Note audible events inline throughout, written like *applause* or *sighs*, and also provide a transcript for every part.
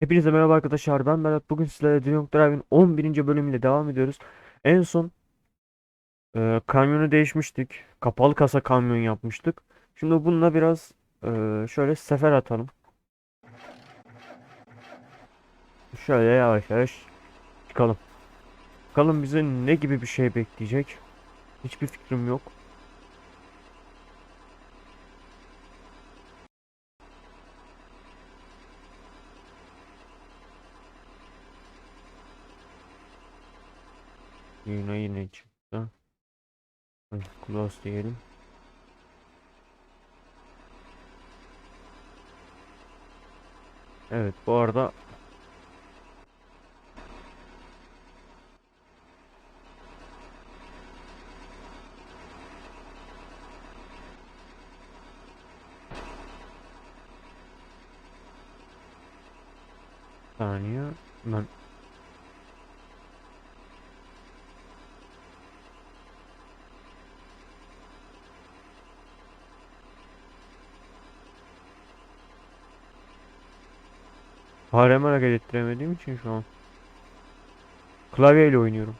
Hepinize merhaba arkadaşlar. Ben Berat. Bugün sizlerle Drunk Drive'in 11. bölümüyle devam ediyoruz. En son e, kamyonu değişmiştik. Kapalı kasa kamyon yapmıştık. Şimdi bununla biraz e, şöyle sefer atalım. Şöyle yavaş yavaş çıkalım. Bakalım bize ne gibi bir şey bekleyecek. Hiçbir fikrim yok. Yine yine çıktı. Close diyelim. Evet bu arada saniye ben Faremi hareket ettiremediğim için şu an klavyeyle oynuyorum.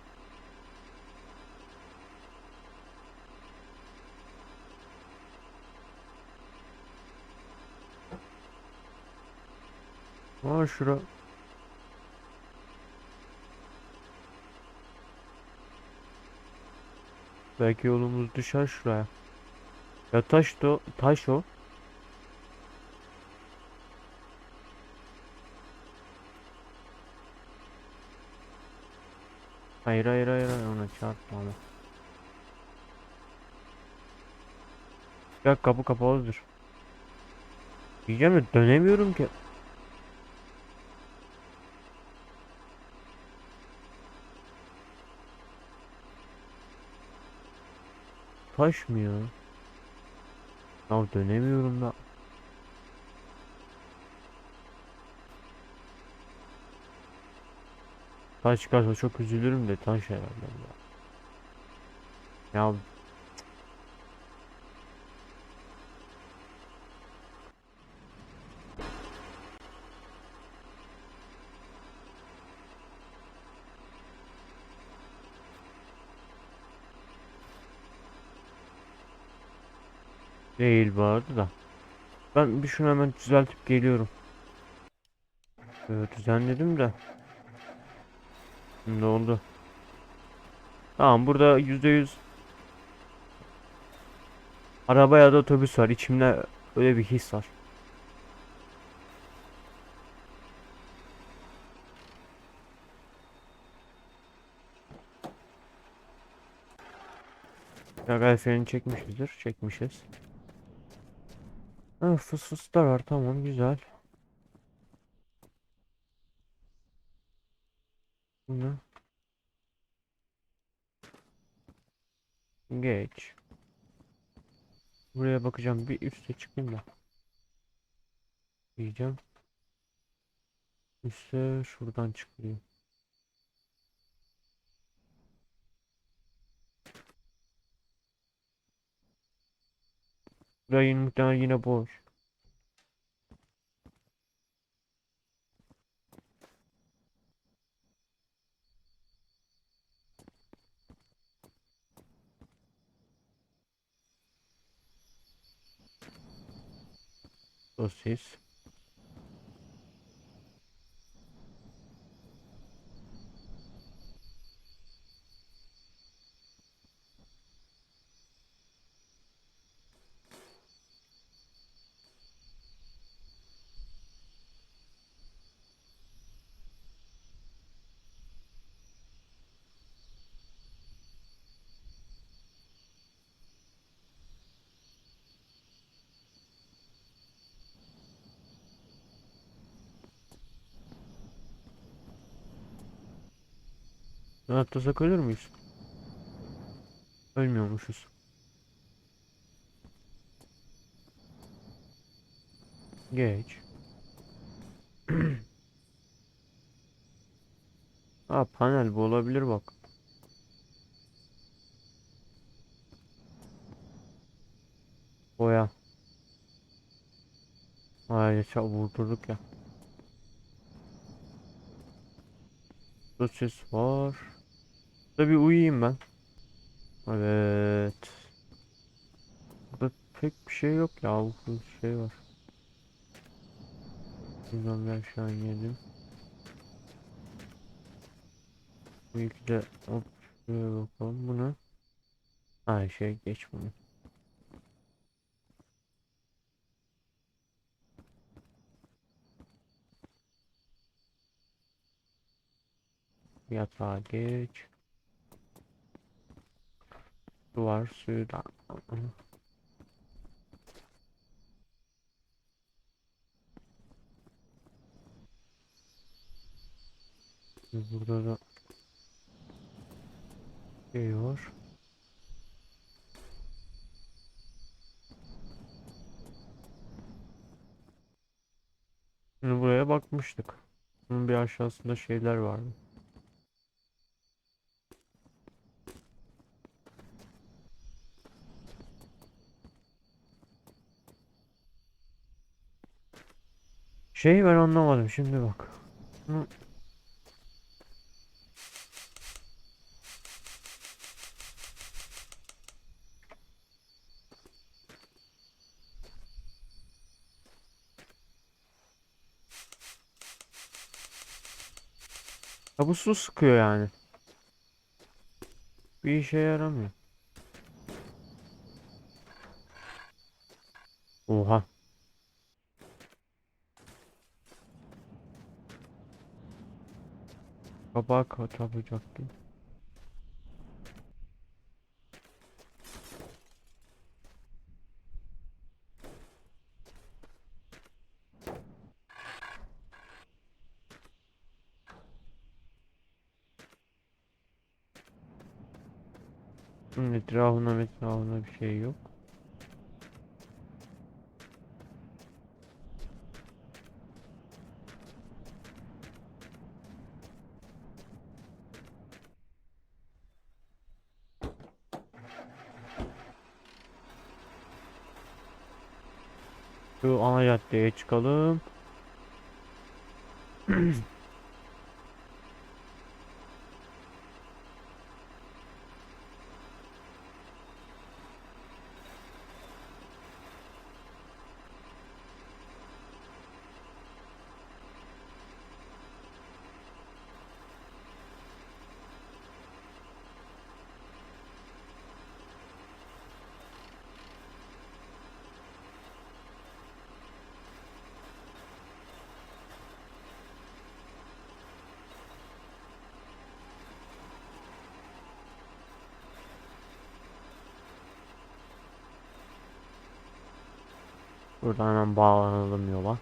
Aa şura Belki yolumuz düşer şuraya. Ya taş da taş o. Hayır hayır hayır ona çarpma ama. Ya kapı kapalıdır. Diyeceğim de dönemiyorum ki. Taş mı ya? Ya dönemiyorum da. Taş çıkarsa çok üzülürüm de taş herhalde ya. Ya değil vardı da. Ben bir şunu hemen düzeltip geliyorum. Evet, düzenledim de. Şimdi oldu. Tamam burada yüzde yüz araba ya da otobüs var. İçimde öyle bir his var. Gel freni çekmişizdir. Çekmişiz. Ha, fıs fıs da var. Tamam güzel. Bu ne? Geç. Buraya bakacağım. Bir üste çıkayım da. Diyeceğim. Üste şuradan çıkıyor. Burayı muhtemelen yine boş. Sosis. Atlasak ölür müyüz? Ölmüyormuşuz. Geç. *clears throat* Ha panel bu olabilir bak. Boya. Hayır ça vurdurduk ya. Ses var. Burada bir uyuyayım ben. Evet. Burada pek bir şey yok ya. Bu şey var. Buradan bir aşağı inelim. Bu iki de hop şuraya bakalım. Bu ne? Ha şey geç bunu. Yatağa geç. Duvar suyu da. Burada da şey var. Şimdi buraya bakmıştık. Bunun bir aşağısında şeyler vardı. Şeyi ben anlamadım şimdi bak. Bunu Ha bu su sıkıyor yani. Bir işe yaramıyor. Oha. Kapağı kapacaktım. Bunun etrafına etrafına bir şey yok. Şu caddeye çıkalım. *clears throat* Buradan hemen bağlanalım yola.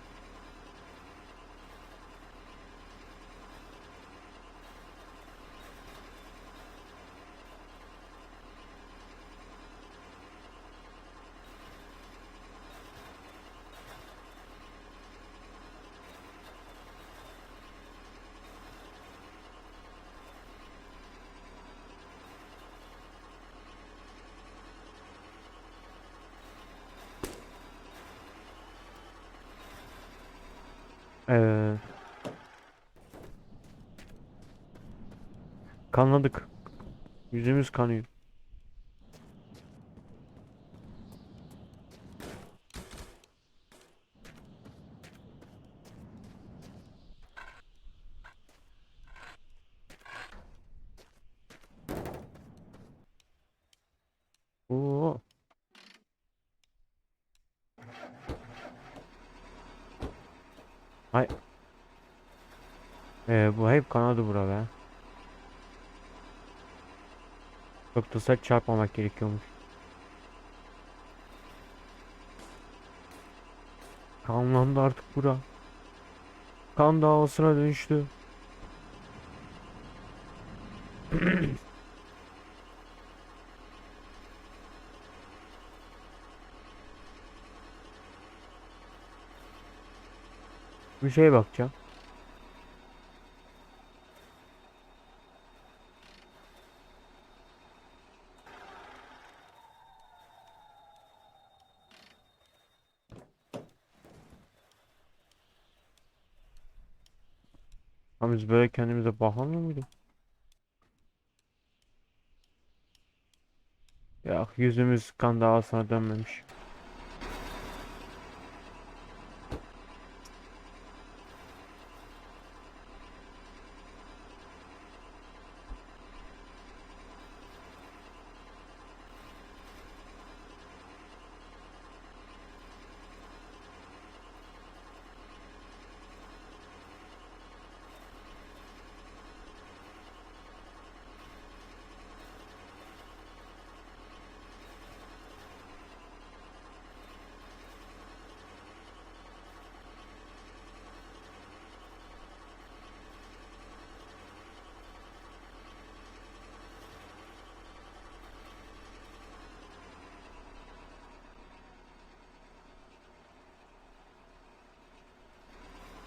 Ee, kanladık. Yüzümüz kanıyor. Oo. Ay. Ee, bu hep kanadı bura be. Sert çarpmamak gerekiyormuş. Kanlandı artık bura. Kan davasına dönüştü. *clears throat* Bir şeye bakacağım. Biz böyle kendimize bakamıyor muyduk? Ya yüzümüz kan davasına dönmemiş.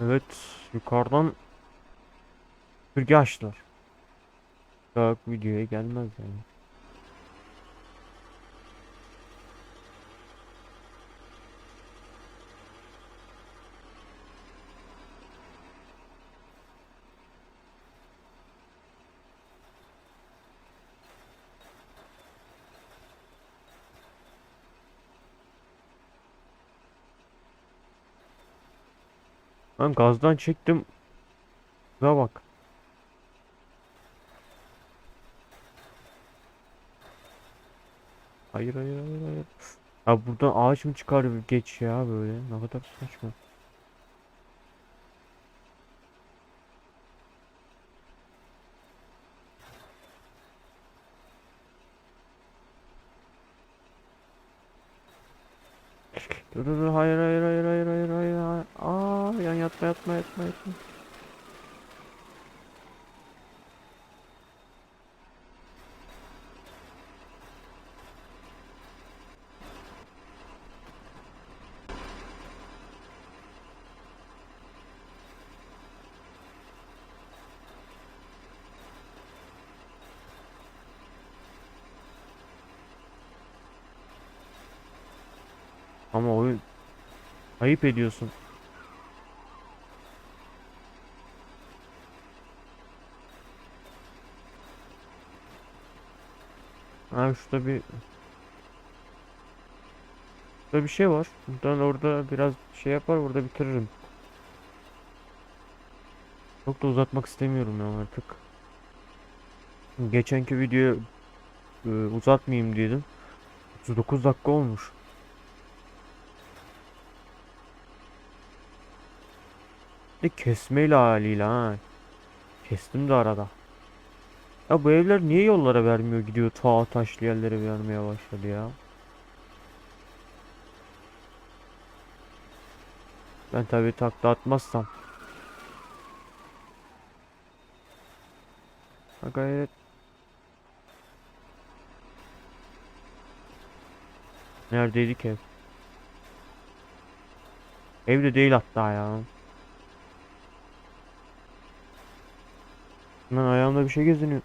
Evet, yukarıdan süpürge açtılar. Bak videoya gelmez yani. Ben gazdan çektim. Şuna bak. Hayır hayır hayır hayır. Ya buradan ağaç mı çıkar geç ya böyle? Ne kadar saçma. Dur dur hayır hayır hayır yatma. Ama oyun ayıp ediyorsun. Ha şurada bir Şurada bir şey var. Buradan orada biraz şey yapar orada bitiririm. Çok da uzatmak istemiyorum ya artık. Geçenki videoyu e, uzatmayayım dedim. 39 dakika olmuş. Bir kesmeyle haliyle ha. Kestim de arada. Ya bu evler niye yollara vermiyor gidiyor ta taşlı yerlere vermeye başladı ya. Ben tabii takla atmazsam. Ha gayret. Neredeydik ev? Evde değil hatta ya. Lan ayağımda bir şey geziniyor.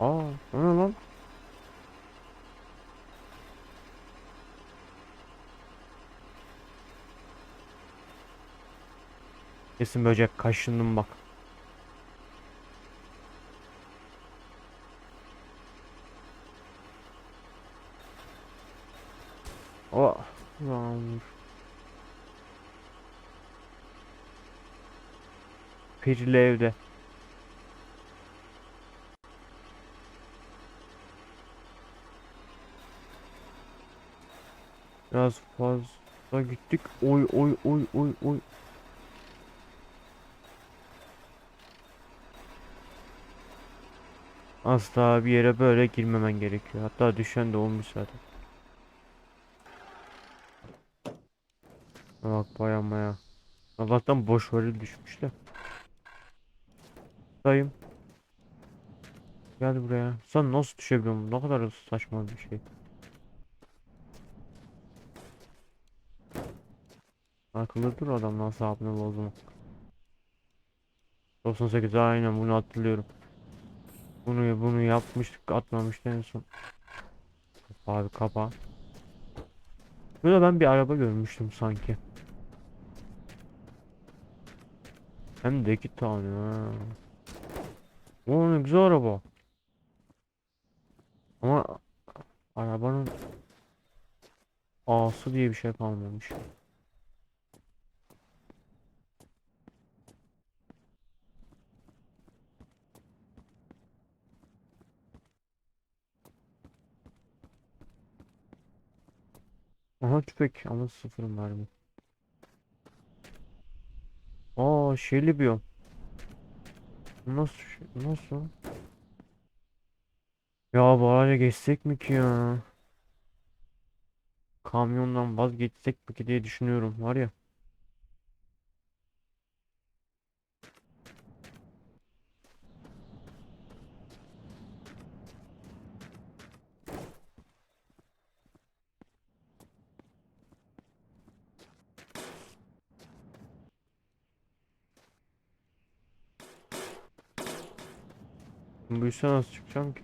Aa, o ne lan? Kesin böcek kaşındım bak. Oh, lan. Pirli evde. Biraz fazla gittik. Oy oy oy oy oy. Asla bir yere böyle girmemen gerekiyor. Hatta düşen de olmuş zaten. Bak baya maya. Allah'tan boş varil düşmüş de. Dayım. Gel buraya. Sen nasıl düşebiliyorsun? Ne kadar saçma bir şey. Akıllı dur adam nasıl bozma. 98 aynen bunu hatırlıyorum. Bunu bunu yapmıştık atmamıştı en son. Abi kapa. Burada ben bir araba görmüştüm sanki. Hem de iki tane ha. Oo ne güzel araba. Ama arabanın ağası diye bir şey kalmamış. Aha tüfek ama sıfır mermi. Aa şeyli biyom. Nasıl nasıl? Ya hale geçsek mi ki ya? Kamyondan vazgeçsek mi ki diye düşünüyorum var ya. Bu işe nasıl çıkacağım ki?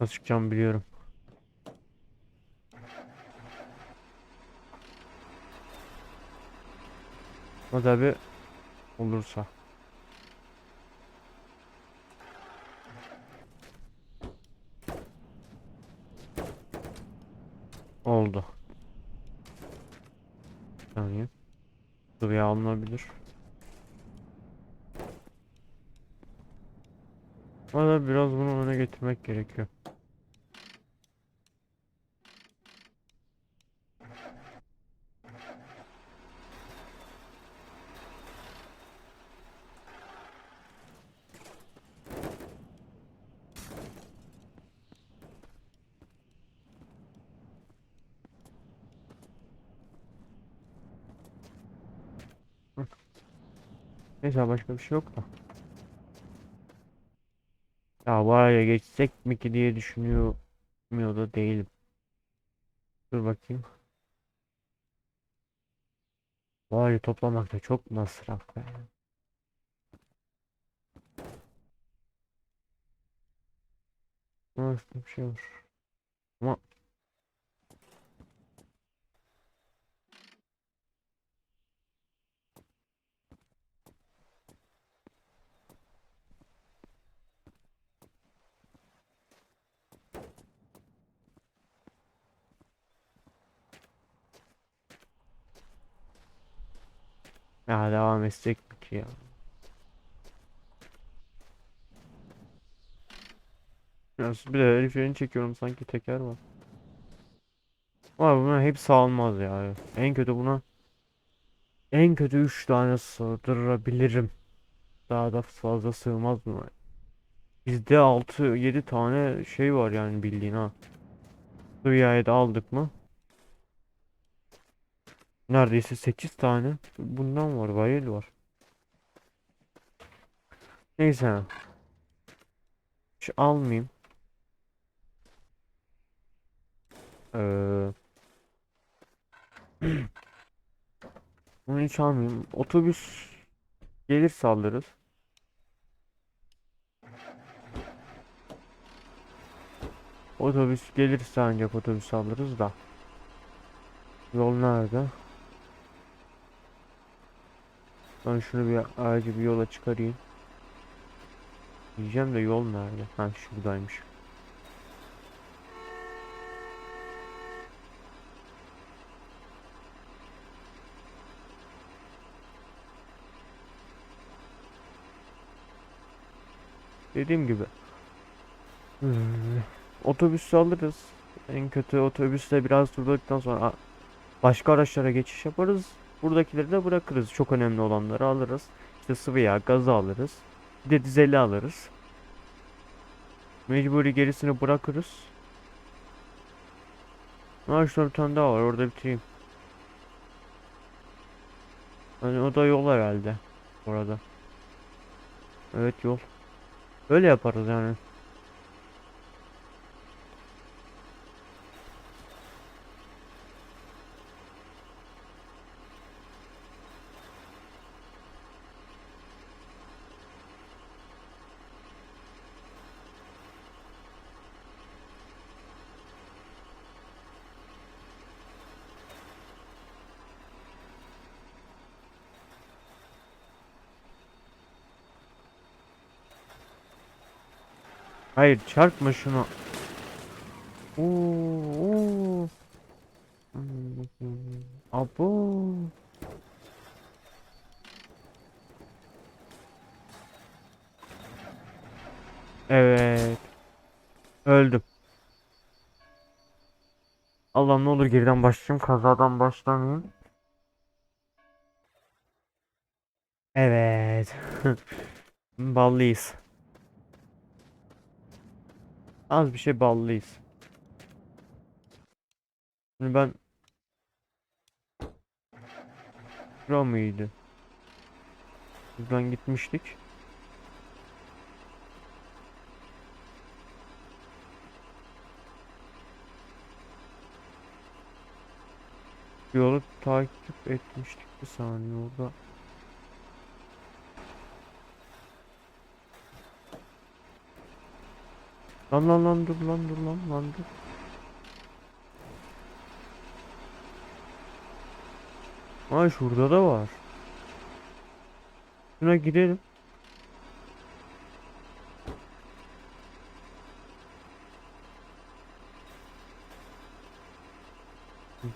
Nasıl çıkacağımı biliyorum. O tabi olursa. Oldu. Yani alınabilir. Ama biraz bunu öne getirmek gerekiyor. Neyse başka bir şey yok da. Ya var ya geçsek mi ki diye düşünüyor da değilim. Dur bakayım. Var toplamak da çok masraf be. Nasıl bir şey olur. Ama ya devam etsek mi ki ya? Biraz bir de freni çekiyorum sanki teker var. Ama buna hepsi almaz ya. En kötü buna en kötü 3 tane sığdırabilirim. Daha da fazla sığmaz mı? Bizde 6-7 tane şey var yani bildiğin ha. Dünyayı da aldık mı? Neredeyse 8 tane bundan var. Varil var. Neyse. Hiç almayayım. Ee, *clears throat* bunu hiç almayayım. Otobüs gelirse alırız. Otobüs gelirse ancak otobüs alırız da. Yol nerede? Ben şunu bir acil bir yola çıkarayım. Diyeceğim de yol nerede? Ha şuradaymış. Dediğim gibi. *sighs* Otobüsü alırız. En kötü otobüsle biraz durduktan sonra başka araçlara geçiş yaparız. Buradakileri de bırakırız. Çok önemli olanları alırız. İşte sıvı yağ, gazı alırız. Bir de dizeli alırız. Mecburi gerisini bırakırız. Ha bir tane daha var. Orada bitireyim. Hani o da yol herhalde. Orada. Evet yol. Öyle yaparız yani. Hayır çarpma şunu. Oo, oo. Abo. Evet. Öldüm. Allah'ım ne olur geriden başlayayım. Kazadan başlamayayım. Evet. *laughs* Ballıyız. Az bir şey ballıyız. Şimdi ben Şura mıydı? Buradan gitmiştik. Yolu takip etmiştik bir saniye orada. Lan lan lan dur lan dur lan lan dur. Ay şurada da var. Şuna gidelim.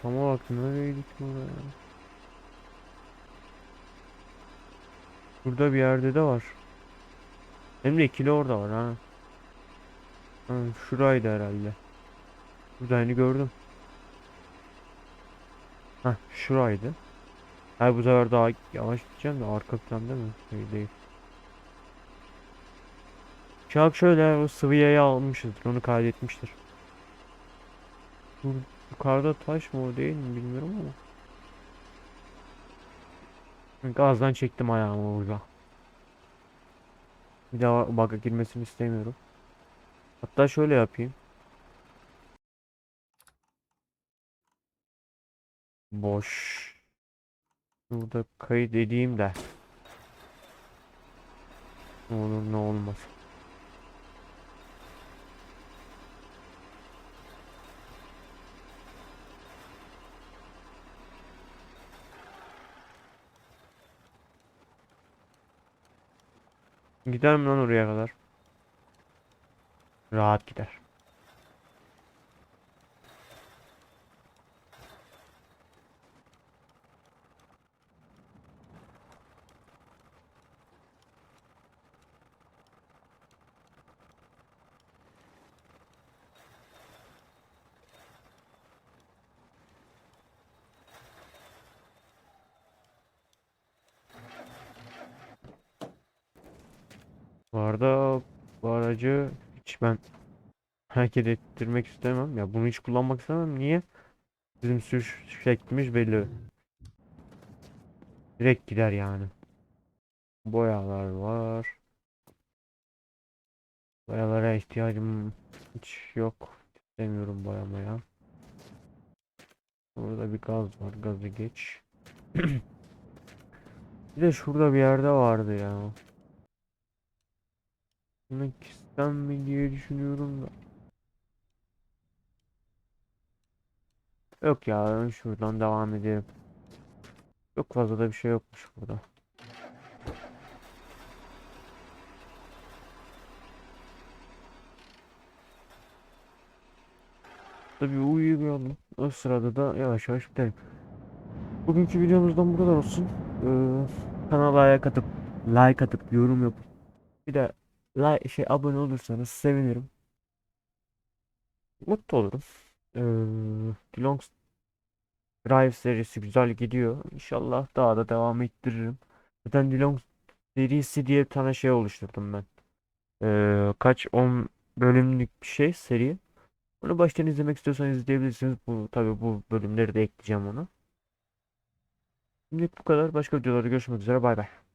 Tam olarak nereye gittim oraya? Burada bir yerde de var. Hem de ikili orada var ha. Ha, şuraydı herhalde. Buradayını gördüm. Ha, şuraydı. Ha bu sefer daha yavaş gideceğim de arka plan değil mi? Şey değil. Çak şöyle o sıvı yayı almışızdır. Onu kaydetmiştir. Bu yukarıda taş mı o değil mi bilmiyorum ama. Gazdan çektim ayağımı burada. Bir daha bug'a girmesini istemiyorum. Hatta şöyle yapayım. Boş. Burada kayıt edeyim de. Ne olur ne olmaz. Gider mi lan oraya kadar? Rahat gider. Bu arada bu aracı hiç ben hareket ettirmek istemem. Ya bunu hiç kullanmak istemem. Niye? Bizim sürüş şeklimiz belli. Direkt gider yani. Boyalar var. Boyalara ihtiyacım hiç yok. İstemiyorum boyamaya. Burada bir gaz var. Gazı geç. *clears throat* Bir de şurada bir yerde vardı ya. Kissem mi diye düşünüyorum da. Yok ya şuradan devam edelim. Çok fazla da bir şey yokmuş burada. Tabii uyuyalım. O sırada da yavaş yavaş bitelim. Bugünkü videomuzdan bu kadar olsun. Ee, kanala like atıp like atıp yorum yapıp bir de like şey abone olursanız sevinirim. Mutlu olurum. Ee, Long Drive serisi güzel gidiyor. İnşallah daha da devam ettiririm. Zaten Dilong serisi diye bir tane şey oluşturdum ben. Ee, kaç 10 bölümlük bir şey seri. Onu baştan izlemek istiyorsanız izleyebilirsiniz. Bu tabii bu bölümleri de ekleyeceğim ona. Şimdilik bu kadar. Başka videolarda görüşmek üzere. Bay bay.